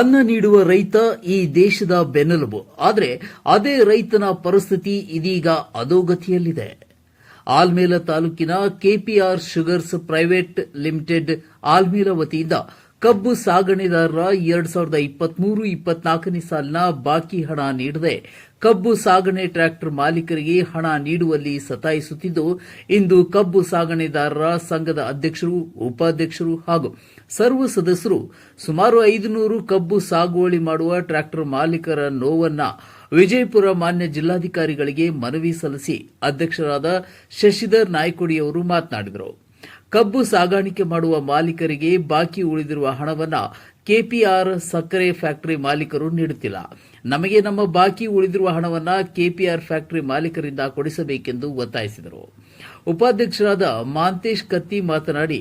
ಅನ್ನ ನೀಡುವ ರೈತ ಈ ದೇಶದ ಬೆನ್ನೆಲುಬು. ಆದರೆ ಅದೇ ರೈತನ ಪರಿಸ್ಥಿತಿ ಇದೀಗ ಅಧೋಗತಿಯಲ್ಲಿದೆ ಆಲ್ಮೇಲ ತಾಲೂಕಿನ KPR sugars private limited Almel ವತಿಯಿಂದ ಕಬ್ಬು ಸಾಗಣೆದಾರರ ಎರಡ್ ಸಾವಿರದ ಇಪ್ಪತ್ಮೂರು, ಇಪ್ಪತ್ನಾಲ್ಕನೇ ಸಾಲಿನ ಬಾಕಿ ಹಣ ನೀಡದೆ ಕಬ್ಬು ಸಾಗಣೆ ಟ್ರ್ಯಾಕ್ಟರ್ ಮಾಲೀಕರಿಗೆ ಹಣ ನೀಡುವಲ್ಲಿ ಸತಾಯಿಸುತ್ತಿದ್ದು, ಇಂದು ಕಬ್ಬು ಸಾಗಣೆದಾರರ ಸಂಘದ ಅಧ್ಯಕ್ಷರು, ಉಪಾಧ್ಯಕ್ಷರು ಹಾಗೂ ಸರ್ವ ಸದಸ್ಯರು ಸುಮಾರು ಐದುನೂರು ಕಬ್ಬು ಸಾಗುವಳಿ ಮಾಡುವ ಟ್ರ್ಯಾಕ್ಟರ್ ಮಾಲೀಕರ ನೋವನ್ನ ವಿಜಯಪುರ ಮಾನ್ಯ ಜಿಲ್ಲಾಧಿಕಾರಿಗಳಿಗೆ ಮನವಿ ಸಲ್ಲಿಸಿ ಅಧ್ಯಕ್ಷರಾದ ಶಶಿಧರ್ ನಾಯ್ಕೊಡಿಯವರು ಮಾತನಾಡಿದರು. ಕಬ್ಬು ಸಾಗಾಣಿಕೆ ಮಾಡುವ ಮಾಲೀಕರಿಗೆ ಬಾಕಿ ಉಳಿದಿರುವ ಹಣವನ್ನ ಕೆಪಿಆರ್ ಸಕ್ಕರೆ ಫ್ಯಾಕ್ಟರಿ ಮಾಲೀಕರು ನೀಡುತ್ತಿಲ್ಲ. ನಮಗೆ ನಮ್ಮ ಬಾಕಿ ಉಳಿದಿರುವ ಹಣವನ್ನು ಕೆಪಿಆರ್ ಫ್ಯಾಕ್ಟರಿ ಮಾಲೀಕರಿಂದ ಕೊಡಿಸಬೇಕೆಂದು ಒತ್ತಾಯಿಸಿದರು. ಉಪಾಧ್ಯಕ್ಷರಾದ ಮಾಂತೇಶ್ ಕತ್ತಿ ಮಾತನಾಡಿ,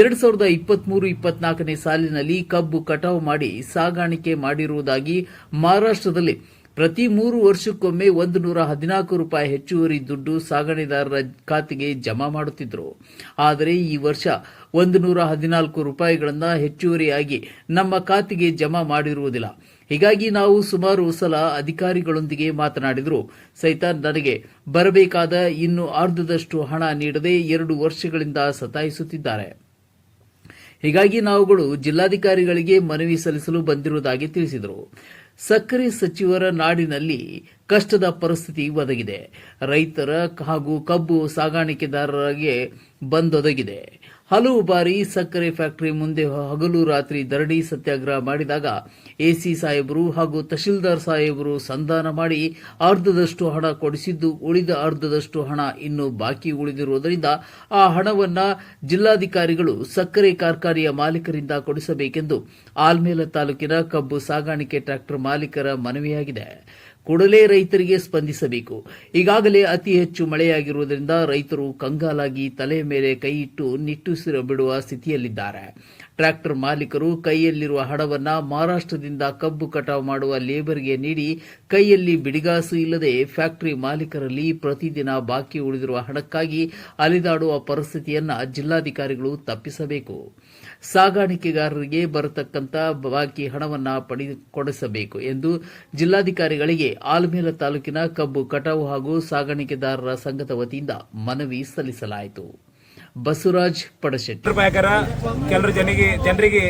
ಎರಡು ಸಾವಿರದ ಇಪ್ಪತ್ಮೂರು ಇಪ್ಪತ್ನಾಲ್ಕನೇ ಸಾಲಿನಲ್ಲಿ ಕಬ್ಬು ಕಟಾವು ಮಾಡಿ ಸಾಗಾಣಿಕೆ ಮಾಡಿರುವುದಾಗಿ ಮಹಾರಾಷ್ಟದಲ್ಲಿ ಪ್ರತಿ ಮೂರು ವರ್ಷಕ್ಕೊಮ್ಮೆ ಒಂದು ನೂರ ಹದಿನಾಲ್ಕು ರೂಪಾಯಿ ಹೆಚ್ಚುವರಿ ದುಡ್ಡು ಸಾಗಣೆದಾರರ ಖಾತೆಗೆ ಜಮಾ ಮಾಡುತ್ತಿದ್ದರು ಆದರೆ ಈ ವರ್ಷ ಒಂದು ನೂರ ಹದಿನಾಲ್ಕು ರೂಪಾಯಿಗಳನ್ನು ಹೆಚ್ಚುವರಿಯಾಗಿ ನಮ್ಮ ಖಾತೆಗೆ ಜಮಾ ಮಾಡಿರುವುದಿಲ್ಲ. ಹೀಗಾಗಿ ನಾವು ಸುಮಾರು ಸಲ ಅಧಿಕಾರಿಗಳೊಂದಿಗೆ ಮಾತನಾಡಿದರು. ಸಹಿತ ನನಗೆ ಬರಬೇಕಾದ ಇನ್ನು ಅರ್ಧದಷ್ಟು ಹಣ ನೀಡದೆ ಎರಡು ವರ್ಷಗಳಿಂದ ಸತಾಯಿಸುತ್ತಿದ್ದಾರೆ. ಹೀಗಾಗಿ ನಾವುಗಳು ಜಿಲ್ಲಾಧಿಕಾರಿಗಳಿಗೆ ಮನವಿ ಸಲ್ಲಿಸಲು ಬಂದಿರುವುದಾಗಿ ತಿಳಿಸಿದರು. ಸಕ್ಕರೆ ಸಚಿವರ ನಾಡಿನಲ್ಲಿ ಕಷ್ಟದ ಪರಿಸ್ಥಿತಿ ಒದಗಿದೆ. ರೈತರ ಹಾಗೂ ಕಬ್ಬು ಸಾಗಾಣಿಕೆದಾರರಿಗೆ ಬಂದೊದಗಿದೆ. ಹಲವು ಬಾರಿ ಸಕ್ಕರೆ ಫ್ಯಾಕ್ಟರಿ ಮುಂದೆ ಹಗಲು ರಾತ್ರಿ ಧರಣಿ ಸತ್ಯಾಗ್ರಹ ಮಾಡಿದಾಗ ಎಸಿ ಸಾಹೇಬರು ಹಾಗೂ ತಹಶೀಲ್ದಾರ್ ಸಾಹೇಬರು ಸಂಧಾನ ಮಾಡಿ ಅರ್ಧದಷ್ಟು ಹಣ ಕೊಡಿಸಿದ್ದು, ಉಳಿದ ಅರ್ಧದಷ್ಟು ಹಣ ಇನ್ನೂ ಬಾಕಿ ಉಳಿದಿರುವುದರಿಂದ ಆ ಹಣವನ್ನ ಜಿಲ್ಲಾಧಿಕಾರಿಗಳು ಸಕ್ಕರೆ ಕಾರ್ಖಾನೆಯ ಮಾಲೀಕರಿಂದ ಕೊಡಿಸಬೇಕೆಂದು ಆಲ್ಮೇಲ ತಾಲೂಕಿನ ಕಬ್ಬು ಸಾಗಾಣಿಕೆ ಟ್ರ್ಯಾಕ್ಟರ್ ಮಾಲೀಕರ ಮನವಿಯಾಗಿದೆ. ಕೂಡಲೇ ರೈತರಿಗೆ ಸ್ಪಂದಿಸಬೇಕು. ಈಗಾಗಲೇ ಅತಿ ಹೆಚ್ಚು ಮಳೆಯಾಗಿರುವುದರಿಂದ ರೈತರು ಕಂಗಾಲಾಗಿ ತಲೆ ಮೇಲೆ ಕೈ ಇಟ್ಟು ನಿಟ್ಟುಸಿರು ಬಿಡುವ ಸ್ಥಿತಿಯಲ್ಲಿದ್ದಾರೆ. ಟ್ರ್ಯಾಕ್ಟರ್ ಮಾಲೀಕರು ಕೈಯಲ್ಲಿರುವ ಹಣವನ್ನು ಮಹಾರಾಷ್ಟದಿಂದ ಕಬ್ಬು ಕಟಾವು ಮಾಡುವ ಲೇಬರ್ಗೆ ನೀಡಿ ಕೈಯಲ್ಲಿ ಬಿಡಿಗಾಸು ಇಲ್ಲದೆ ಫ್ಯಾಕ್ಟರಿ ಮಾಲೀಕರಲ್ಲಿ ಪ್ರತಿದಿನ ಬಾಕಿ ಉಳಿದಿರುವ ಹಣಕ್ಕಾಗಿ ಅಲಿದಾಡುವ ಪರಿಸ್ಥಿತಿಯನ್ನು ಜಿಲ್ಲಾಧಿಕಾರಿಗಳು ತಪ್ಪಿಸಬೇಕು. ಸಾಗಾಣಿಕೆಗಾರರಿಗೆ ಬರತಕ್ಕಂಥ ಬಾಕಿ ಹಣವನ್ನ ಪಡೆದುಕೊಡಿಸಬೇಕು ಕೊಡಿಸಬೇಕು ಎಂದು ಜಿಲ್ಲಾಧಿಕಾರಿಗಳಿಗೆ ಆಲ್ಮೇಲ ತಾಲೂಕಿನ ಕಬ್ಬು ಕಟಾವು ಹಾಗೂ ಸಾಗಾಣಿಕೆದಾರರ ಸಂಘದ ವತಿಯಿಂದ ಮನವಿ ಸಲ್ಲಿಸಲಾಯಿತು. ಬಸವರಾಜ್ ಪಡಶೆಟ್ಟಿ. ಹಾಕ್ಯಾರ? ಕೆಲರು ಜನಿಗೆ ಜನರಿಗೆ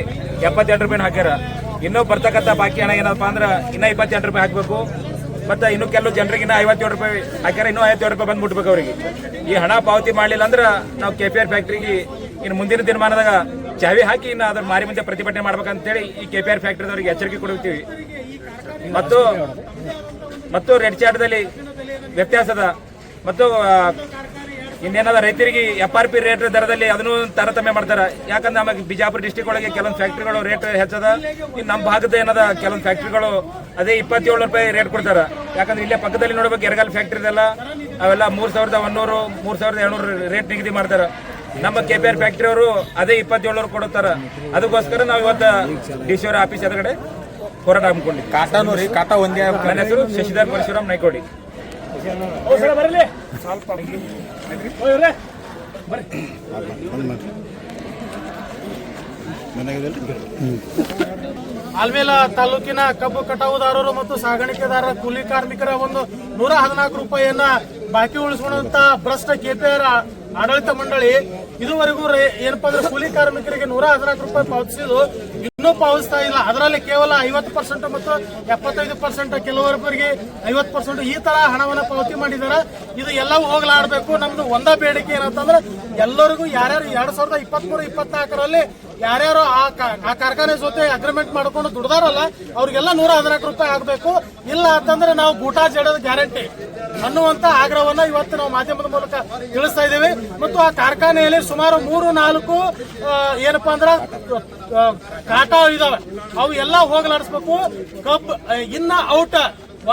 ಎಪ್ಪತ್ತೆಂಟು ರೂಪಾಯಿ ಹಾಕ್ಯಾರ. ಇನ್ನೂ ಬರ್ತಕ್ಕಂಥ ಬಾಕಿ ಹಣ ಏನಪ್ಪ ಅಂದ್ರೆ ಇನ್ನೂ ಇಪ್ಪತ್ತೆರಡು ರೂಪಾಯಿ ಹಾಕಬೇಕು. ಮತ್ತೆ ಇನ್ನು ಕೆಲವು ಜನರಿಗೆ ಇನ್ನೂ ಐವತ್ತೇಳು ರೂಪಾಯಿ ಹಾಕ್ಯಾರ, ಇನ್ನೂ ಐವತ್ತೇಳು ರೂಪಾಯಿ ಬಂದು ಮುಟ್ಬೇಕು ಅವರಿಗೆ. ಈ ಹಣ ಪಾವತಿ ಮಾಡಲಿಲ್ಲ ಅಂದ್ರೆ ನಾವು ಕೆ ಪಿ ಆರ್ ಫ್ಯಾಕ್ಟ್ರಿಗೆ ಇನ್ನು ಮುಂದಿನ ದಿನಮಾನದಾಗ ಚಾವಿ ಹಾಕಿ ಇನ್ನು ಅದ್ರ ಮಾರಿ ಮುಂದೆ ಪ್ರತಿಭಟನೆ ಮಾಡ್ಬೇಕಂತೇಳಿ ಈ ಕೆ ಪಿ ಆರ್ ಫ್ಯಾಕ್ಟ್ರಿದವ್ರಿಗೆ ಎಚ್ಚರಿಕೆ ಕೊಡುತ್ತೀವಿ. ಮತ್ತು ಮತ್ತು ರೆಡ್ ಚಾರ್ಟ್ದಲ್ಲಿ ವ್ಯತ್ಯಾಸದ ಮತ್ತು ಇನ್ನೇನಾದ ರೈತರಿಗೆ ಎಫ್ ಆರ್ ಪಿ ರೇಟ್ ದರದಲ್ಲಿ ಅದನ್ನು ತಾರತಮ್ಯ ಮಾಡ್ತಾರೆ? ಯಾಕಂದ್ರೆ ನಮಗೆ ಬಿಜಾಪುರ ಡಿಸ್ಟಿಕ್ ಒಳಗೆ ಕೆಲವೊಂದು ಫ್ಯಾಕ್ಟ್ರಿಗಳು ರೇಟ್ ಹೆಚ್ಚದ. ಇನ್ನು ನಮ್ಮ ಭಾಗದ ಏನದ ಕೆಲವೊಂದು ಫ್ಯಾಕ್ಟ್ರಿಗಳು ಅದೇ ಇಪ್ಪತ್ತೇಳು ರೂಪಾಯಿ ರೇಟ್ ಕೊಡ್ತಾರೆ? ಯಾಕಂದ್ರೆ ಇಲ್ಲೇ ಪಕ್ಕದಲ್ಲಿ ನೋಡ್ಬೇಕು ಎರಗಾಲ್ ಫ್ಯಾಕ್ಟ್ರಿ ಇದೆಲ್ಲ. ಅವೆಲ್ಲ ಮೂರ್ ಸಾವಿರದ ಒನ್ನೂರು ಮೂರ್ ಸಾವಿರದ ಏಳ್ನೂರು ರೇಟ್ ನಿಗದಿ ಮಾಡ್ತಾರೆ. ನಮ್ಮ ಕೆ ಪಿ ಆರ್ ಫ್ಯಾಕ್ಟ್ರಿ ಅವರು ಅದೇ ಇಪ್ಪತ್ತೇಳು ಕೊಡುತ್ತಾರೆ? ಅದಕ್ಕೋಸ್ಕರ ನಾವು ಇವತ್ತು ಡಿ ಸಿ ಅವರ ಆಫೀಸ್ ಎದುರುಗಡೆ ಹೋರಾಟ ಹಾಕೊಂಡು ಕಾಟಾನು ರೀ ಕಾಟಾ ಒಂದೇ ನನ್ನ ಹೆಸರು ಶಶಿಧರ್ ಪರಶುರಾಮ್ ನೈಕೋಡಿ ಆಲ್ಮೇಲ ತಾಲೂಕಿನ ಕಬ್ಬು ಕಟಾವುದಾರರು ಮತ್ತು ಸಾಗಾಣಿಕೆದಾರರ ಕೂಲಿ ಕಾರ್ಮಿಕರ ಒಂದು ನೂರ ಹದಿನಾಲ್ಕು ರೂಪಾಯಿಯನ್ನ ಬಾಕಿ ಉಳಿಸಿಕೊಂಡಂತ ಭ್ರಷ್ಟ ಕೆಪಿಆರ್ ಆಡಳಿತ ಮಂಡಳಿ ಇದುವರೆಗೂ ಏನಪ್ಪಾ ಅಂದ್ರೆ ಕೂಲಿ ಕಾರ್ಮಿಕರಿಗೆ ನೂರ ಹದಿನಾಲ್ಕು ರೂಪಾಯಿ ಪಾವತಿಸಿದ್ದು ಇನ್ನೂ ಪಾವತಿಸ್ತಾ ಇಲ್ಲ. ಅದರಲ್ಲಿ ಕೇವಲ ಐವತ್ತು ಪರ್ಸೆಂಟ್ ಮತ್ತು ಎಪ್ಪತ್ತೈದು ಪರ್ಸೆಂಟ್ ಕೆಲವರೊಬ್ಬರಿಗೆ ಐವತ್ತು ಪರ್ಸೆಂಟ್ ಈ ತರ ಹಣವನ್ನು ಪಾವತಿ ಮಾಡಿದ್ದಾರೆ. ಇದು ಎಲ್ಲವೂ ಹೋಗ್ಲಾಡ್ಬೇಕು. ನಮ್ದು ಒಂದ ಬೇಡಿಕೆ ಏನಂತಂದ್ರೆ ಎಲ್ಲರಿಗೂ ಯಾರ್ಯಾರು ಎರಡ್ ಸಾವಿರದ ಇಪ್ಪತ್ಮೂರು, ಇಪ್ಪತ್ನಾಲ್ಕರಲ್ಲಿ ಯಾರ್ಯಾರು ಆ ಕಾರ್ಖಾನೆ ಜೊತೆ ಅಗ್ರಿಮೆಂಟ್ ಮಾಡ್ಕೊಂಡು ದುಡ್ದಾರಲ್ಲ, ಅವ್ರಿಗೆಲ್ಲ ನೂರ ಹದಿನಾಲ್ಕು ರೂಪಾಯಿ ಆಗಬೇಕು. ಇಲ್ಲ ಅಂತಂದ್ರೆ ನಾವು ಗೂಟಾ ಜಡೋದು ಗ್ಯಾರಂಟಿ ಅನ್ನುವಂತ ಆಗ್ರಹವನ್ನ ಇವತ್ತು ನಾವು ಮಾಧ್ಯಮದ ಮೂಲಕ ತಿಳಿಸ್ತಾ ಇದ್ದೇವೆ. ಮತ್ತು ಆ ಕಾರ್ಖಾನೆಯಲ್ಲಿ ಸುಮಾರು ಮೂರು, ನಾಲ್ಕು ಏನಪ್ಪಾ ಅಂದ್ರ ಕಾಟ ಇದಾವೆ. ಅವು ಎಲ್ಲ ಹೋಗಲಾಡಿಸ್ಬೇಕು. ಕಬ್ ಇನ್ನ ಔಟ್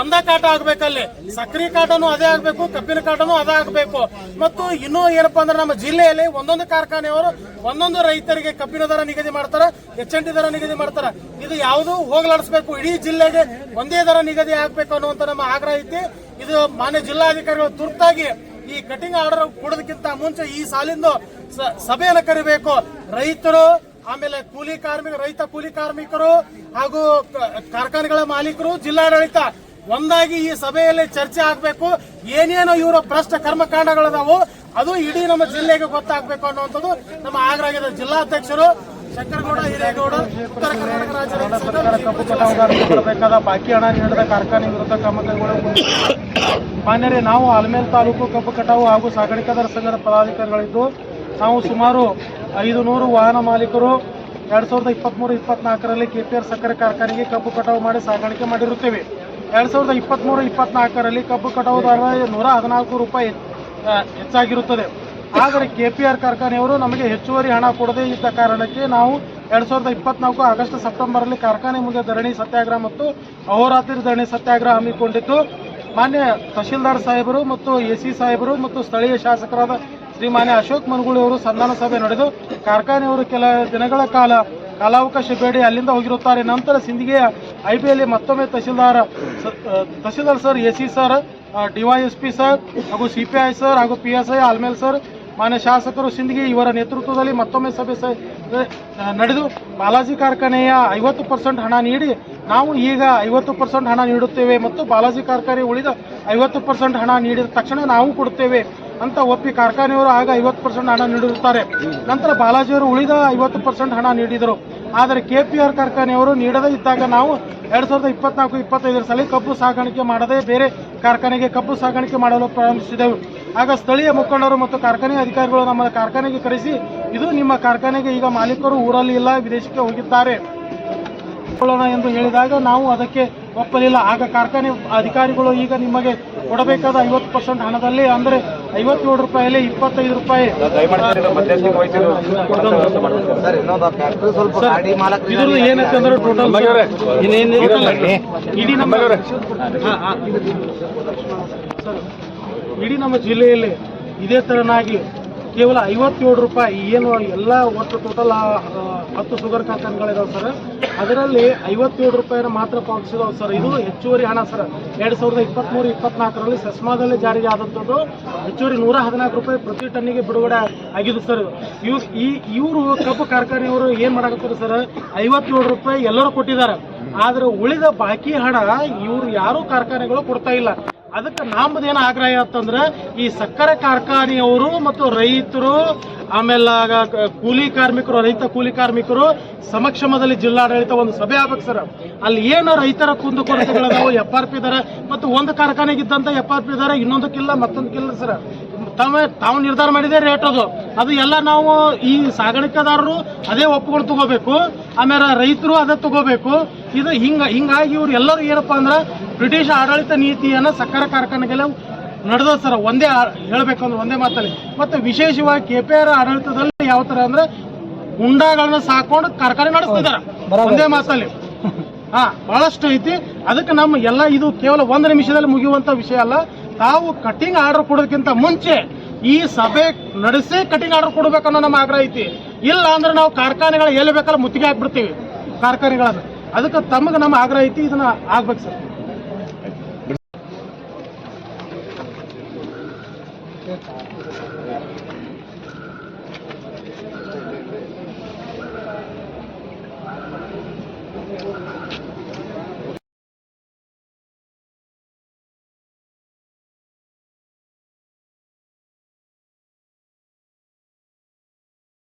ಒಂದ ಕಾಟ ಆಗ್ಬೇಕಲ್ಲಿ. ಸಕ್ರಿ ಕಾಟನು ಅದೇ ಆಗ್ಬೇಕು, ಕಬ್ಬಿನ ಕಾಟನು ಅದೇ ಆಗ್ಬೇಕು. ಮತ್ತು ಇನ್ನೂ ಏನಪ್ಪಾ ಅಂದ್ರೆ ನಮ್ಮ ಜಿಲ್ಲೆಯಲ್ಲಿ ಒಂದೊಂದು ಕಾರ್ಖಾನೆಯವರು ಒಂದೊಂದು ರೈತರಿಗೆ ಕಬ್ಬಿನ ದರ ನಿಗದಿ ಮಾಡ್ತಾರೆ ಎಚ್ ಎನ್ ಟಿ ದರ ನಿಗದಿ ಮಾಡ್ತಾರೆ. ಇದು ಯಾವುದು ಹೋಗ್ಲಾಡಿಸ್ಬೇಕು, ಇಡೀ ಜಿಲ್ಲೆಗೆ ಒಂದೇ ದರ ನಿಗದಿ ಆಗ್ಬೇಕು ಅನ್ನುವಂತ ನಮ್ಮ ಆಗ್ರಹ ಐತಿ. ಇದು ಮಾನ್ಯ ಜಿಲ್ಲಾಧಿಕಾರಿಗಳು ತುರ್ತಾಗಿ ಈ ಕಟಿಂಗ್ ಆರ್ಡರ್ ಕೊಡೋದಕ್ಕಿಂತ ಮುಂಚೆ ಈ ಸಾಲಿಂದು ಸಭೆಯನ್ನು ಕರಿಬೇಕು. ರೈತರು, ಆಮೇಲೆ ಕೂಲಿ ಕಾರ್ಮಿಕ, ರೈತ ಕೂಲಿ ಕಾರ್ಮಿಕರು ಹಾಗೂ ಕಾರ್ಖಾನೆಗಳ ಮಾಲೀಕರು, ಜಿಲ್ಲಾಡಳಿತ ಒಂದಾಗಿ ಈ ಸಭೆಯಲ್ಲಿ ಚರ್ಚೆ ಆಗಬೇಕು. ಏನೇನೋ ಇವರ ಭ್ರಷ್ಟ ಕರ್ಮಕಾಂಡಗಳದಾವು ಅದು ಇಡೀ ನಮ್ಮ ಜಿಲ್ಲೆಗೆ ಗೊತ್ತಾಗಬೇಕು ಅನ್ನುವಂಥದ್ದು ನಮ್ಮ ಆಗ್ರಹದ ಜಿಲ್ಲಾಧ್ಯಕ್ಷರು ಶಂಕರಗೌಡ ಹಿರೇಗೌಡ ಉತ್ತರ ಕರ್ನಾಟಕ ಬಾಕಿ ಹಣ ನೀಡಿದ ಕಾರ್ಖಾನೆ ವಿರುದ್ಧ ಕ್ರಮ ಕೈಗೊಳ್ಳಬೇಕು ಮಾನ್ಯರೇ ನಾವು ಆಲ್ಮೇಲ್ ತಾಲೂಕು ಕಬ್ಬು ಕಟಾವು ಹಾಗೂ ಸಾಗಾಣಿಕೆದಾರ ಸಂಘದ ಪದಾಧಿಕಾರಿಗಳಿದ್ದು ನಾವು ಸುಮಾರು ಐದು ನೂರು ವಾಹನ ಮಾಲೀಕರು ಎರಡ್ ಸಾವಿರದ ಇಪ್ಪತ್ಮೂರು ಇಪ್ಪತ್ನಾಲ್ಕರಲ್ಲಿ ಕೆಪಿಆರ್ ಸಕ್ಕರೆ ಕಾರ್ಖಾನೆಗೆ ಕಬ್ಬು ಕಟಾವು ಮಾಡಿ ಸಾಗಾಣಿಕೆ ಮಾಡಿರುತ್ತೇವೆ. ಎರಡ್ ಸಾವಿರದ ಇಪ್ಪತ್ಮೂರು, ಇಪ್ಪತ್ನಾಲ್ಕರಲ್ಲಿ ಕಬ್ಬು ಕಟಾವುದಾರ ನೂರ ಹದಿನಾಲ್ಕು ರೂಪಾಯಿ ಹೆಚ್ಚಾಗಿರುತ್ತದೆ. ಆದರೆ ಕೆ ಪಿ ಆರ್ ಕಾರ್ಖಾನೆಯವರು ನಮಗೆ ಹೆಚ್ಚುವರಿ ಹಣ ಕೊಡದೇ ಇದ್ದ ಕಾರಣಕ್ಕೆ ನಾವು ಎರಡ್ ಸಾವಿರದ ಇಪ್ಪತ್ನಾಲ್ಕು ಆಗಸ್ಟ್ ಸೆಪ್ಟೆಂಬರಲ್ಲಿ ಕಾರ್ಖಾನೆ ಮುಂದೆ ಧರಣಿ ಸತ್ಯಾಗ್ರಹ ಮತ್ತು ಅಹೋರಾತ್ರಿ ಧರಣಿ ಸತ್ಯಾಗ್ರಹ ಹಮ್ಮಿಕೊಂಡಿದ್ದು. ಮಾನ್ಯ ತಹಶೀಲ್ದಾರ್ ಸಾಹೇಬರು ಮತ್ತು ಎ ಸಿ ಸಾಹೇಬರು ಮತ್ತು ಸ್ಥಳೀಯ ಶಾಸಕರಾದ ಶ್ರೀಮಾನ್ಯ ಅಶೋಕ್ ಮನಗೂಳಿ ಅವರು ಸಂಧಾನ ಸಭೆ ನಡೆದು ಕಾರ್ಖಾನೆಯವರು ಕೆಲ ದಿನಗಳ ಕಾಲ ಕಾಲಾವಕಾಶ ಬೇಡಿ ಅಲ್ಲಿಂದ ಹೋಗಿರುತ್ತಾರೆ. ನಂತರ ಸಿಂದಗಿಯ ಎಲ್ಲಿ ಮತ್ತೊಮ್ಮೆ ತಹಶೀಲ್ದಾರ್ ಸ- tahsildar sir AC sir DYSP sir, ಹಾಗೂ ಸಿ ಪಿ ಐ ಸರ್, ಹಾಗೂ P S I, Almel sir, ಮಾನ್ಯ ಶಾಸಕರು ಸಿಂದಗಿ ಇವರ ನೇತೃತ್ವದಲ್ಲಿ ಮತ್ತೊಮ್ಮೆ ಸಭೆ ಸ- ನಡೆದು ಬಾಲಾಜಿ ಕಾರ್ಖಾನೆಯ ಐವತ್ತು ಪರ್ಸೆಂಟ್ ಹಣ ನೀಡಿ ನಾವು ಈಗ ಐವತ್ತು ಪರ್ಸೆಂಟ್ ಹಣ ನೀಡುತ್ತೇವೆ ಮತ್ತು ಬಾಲಾಜಿ ಕಾರ್ಖಾನೆ ಉಳಿದ ಐವತ್ತು ಪರ್ಸೆಂಟ್ ಹಣ ನೀಡಿದ ತಕ್ಷಣ ನಾವು ಕೊಡುತ್ತೇವೆ ಅಂತ ಒಪ್ಪಿ ಕಾರ್ಖಾನೆಯವರು ಆಗ ಐವತ್ತು ಪರ್ಸೆಂಟ್ ಹಣ ನೀಡಿರುತ್ತಾರೆ. ನಂತರ ಬಾಲಾಜಿಯವರು ಉಳಿದ ಐವತ್ತು ಪರ್ಸೆಂಟ್ ಹಣ ನೀಡಿದರು. ಆದರೆ ಕೆ ಪಿ ಆರ್ ಕಾರ್ಖಾನೆಯವರು ನೀಡದೇ ಇದ್ದಾಗ ನಾವು ಎರಡು ಸಾವಿರದ ಇಪ್ಪತ್ನಾಲ್ಕು, ಇಪ್ಪತ್ತೈದರ ಸಲ ಕಬ್ಬು ಸಾಗಾಣಿಕೆ ಮಾಡದೆ ಬೇರೆ ಕಾರ್ಖಾನೆಗೆ ಕಬ್ಬು ಸಾಗಾಣಿಕೆ ಮಾಡಲು ಪ್ರಾರಂಭಿಸಿದೆವು. ಆಗ ಸ್ಥಳೀಯ ಮುಖಂಡರು ಮತ್ತು ಕಾರ್ಖಾನೆ ಅಧಿಕಾರಿಗಳು ನಮ್ಮ ಕಾರ್ಖಾನೆಗೆ ಕರೆಸಿ, ಇದು ನಿಮ್ಮ ಕಾರ್ಖಾನೆಗೆ ಈಗ ಮಾಲೀಕರು ಊರಲ್ಲಿ ಇಲ್ಲ, ವಿದೇಶಕ್ಕೆ ಹೋಗಿದ್ದಾರೆ. ಎಂದು ಹೇಳಿದಾಗ ನಾವು ಅದಕ್ಕೆ ಒಪ್ಪಲಿಲ್ಲ. ಆಗ ಕಾರ್ಖಾನೆ ಅಧಿಕಾರಿಗಳು ಈಗ ನಿಮಗೆ ಕೊಡಬೇಕಾದ ಐವತ್ತು ಪರ್ಸೆಂಟ್ ಹಣದಲ್ಲಿ ಅಂದ್ರೆ ಐವತ್ತೇಳು ರೂಪಾಯಲ್ಲಿ ಇಪ್ಪತ್ತೈದು ರೂಪಾಯಿ ಇದ್ರದ್ದು ಏನೈತೆ ಅಂದ್ರೆ ಟೋಟಲ್ ಇಡೀ ನಮ್ಮ ಇಡೀ ನಮ್ಮ ಜಿಲ್ಲೆಯಲ್ಲಿ ಇದೇ ತರನಾಗಿ ಕೇವಲ ಐವತ್ತೇಳು ರೂಪಾಯಿ, ಏನು ಎಲ್ಲ ಒಟ್ಟು ಟೋಟಲ್ ಹತ್ತು ಶುಗರ್ ಕಾರ್ಖಾನೆಗಳಿದಾವೆ ಸರ್ ಅದರಲ್ಲಿ ಐವತ್ತೇಳು ರೂಪಾಯಿನ ಮಾತ್ರ ಪಾವತಿಸಿದವು ಸರ್ ಇದು ಹೆಚ್ಚುವರಿ ಹಣ ಸರ್ ಎರಡು ಸಾವಿರದ ಇಪ್ಪತ್ತ್ಮೂರು ಇಪ್ಪತ್ನಾಲ್ಕರಲ್ಲಿ ಸೆಸ್ಮಾದಲ್ಲಿ ಜಾರಿಗೆ ಆದಂಥದ್ದು ಹೆಚ್ಚುವರಿ ನೂರ ಹದಿನಾಲ್ಕು ರೂಪಾಯಿ ಪ್ರತಿ ಟನ್ನಿಗೆ ಬಿಡುಗಡೆ ಆಗಿದೆ ಸರ್ ಇವ್, ಈ, ಇವರು ಕಬ್ಬು ಕಾರ್ಖಾನೆಯವರು ಏನು ಮಾಡಕತ್ತಾರೆ ಸರ್ ಐವತ್ತೇಳು ರೂಪಾಯಿ ಎಲ್ಲರೂ ಕೊಟ್ಟಿದ್ದಾರೆ. ಆದರೆ ಉಳಿದ ಬಾಕಿ ಹಣ ಇವರು ಯಾರೂ ಕಾರ್ಖಾನೆಗಳು ಕೊಡ್ತಾ ಇಲ್ಲ. ಅದಕ್ಕೆ ನಮ್ಮದೇನು ಆಗ್ರಹ ಅಂತಂದ್ರೆ ಈ ಸಕ್ಕರೆ ಕಾರ್ಖಾನೆಯವರು ಮತ್ತು ರೈತರು, ಆಮೇಲೆ ಕೂಲಿ ಕಾರ್ಮಿಕರು, ರೈತ ಕೂಲಿ ಕಾರ್ಮಿಕರು ಸಮಕ್ಷಮದಲ್ಲಿ ಜಿಲ್ಲಾಡಳಿತ ಒಂದು ಸಭೆ ಆಗ್ಬೇಕು ಸರ್. ಅಲ್ಲಿ ಏನು ರೈತರ ಕುಂದುಕೊರತೆಗಳದಾವು ಎಫ್ ಆರ್ ಪಿ ಮತ್ತು ಒಂದು ಕಾರ್ಖಾನೆಗಿದ್ದಂಥ ಎಫ್ ಆರ್ ಪಿ ಇನ್ನೊಂದಕ್ಕಿಲ್ಲ, ಮತ್ತೊಂದಕ್ಕಿಲ್ಲ ಸರ್. ತಾವೇ ತಾವು ನಿರ್ಧಾರ ಮಾಡಿದೆ ರೇಟ್ ಅದು. ಅದು ಎಲ್ಲ ನಾವು ಈ ಸಾಗಾಣಿಕೆದಾರರು ಅದೇ ಒಪ್ಪುಗಳು ತಗೋಬೇಕು. ಆಮೇಲೆ ರೈತರು ಅದೇ ತಗೋಬೇಕು. ಇದು ಹಿಂಗ ಹಿಂಗಾಗಿ ಇವ್ರು ಎಲ್ಲರೂ ಏನಪ್ಪ ಅಂದ್ರೆ ಬ್ರಿಟಿಷ್ ಆಡಳಿತ ನೀತಿಯನ್ನ ಸಕ್ಕರೆ ಕಾರ್ಖಾನೆಗೆಲ್ಲ ನಡೆದ ಸರ್ ಒಂದೇ ಹೇಳ್ಬೇಕಂದ್ರೆ ಒಂದೇ ಮಾತಲ್ಲಿ. ಮತ್ತೆ ವಿಶೇಷವಾಗಿ ಕೆ ಪಿ ಆರ್ ಆಡಳಿತದಲ್ಲಿ ಯಾವ ಥರ ಅಂದ್ರೆ ಗುಂಡಾಗಳನ್ನ ಸಾಕೊಂಡು ಕಾರ್ಖಾನೆ ನಡೆಸ್ತಿದ್ದಾರೆ ಒಂದೇ ಮಾತಲ್ಲಿ. ಹಾ ಬಹಳಷ್ಟು ಐತಿ. ಅದಕ್ಕೆ ನಮ್ಮ ಎಲ್ಲ ಇದು ಕೇವಲ ಒಂದು ನಿಮಿಷದಲ್ಲಿ ಮುಗಿಯುವಂತ ವಿಷಯ ಅಲ್ಲ. ತಾವು ಕಟಿಂಗ್ ಆರ್ಡರ್ ಕೊಡೋದಕ್ಕಿಂತ ಮುಂಚೆ ಈ ಸಭೆ ನಡೆಸಿ ಕಟಿಂಗ್ ಆರ್ಡರ್ ಕೊಡಬೇಕನ್ನೋ ನಮ್ಮ ಆಗ್ರಹ ಐತಿ. ಇಲ್ಲ ಅಂದ್ರೆ ನಾವು ಕಾರ್ಖಾನೆಗಳ ಎಲ್ಲಿ ಬೇಕಲ್ಲ ಮುತ್ತಿಗೆ ಹಾಕ್ಬಿಡ್ತೀವಿ. ಕಾರ್ಖಾನೆಗಳನ್ನು. ಅದಕ್ಕೆ ತಮಗೆ ನಮ್ಮ ಆಗ್ರಹ ಐತಿ, ಇದನ್ನ ಆಗ್ಬೇಕು ಸರ್.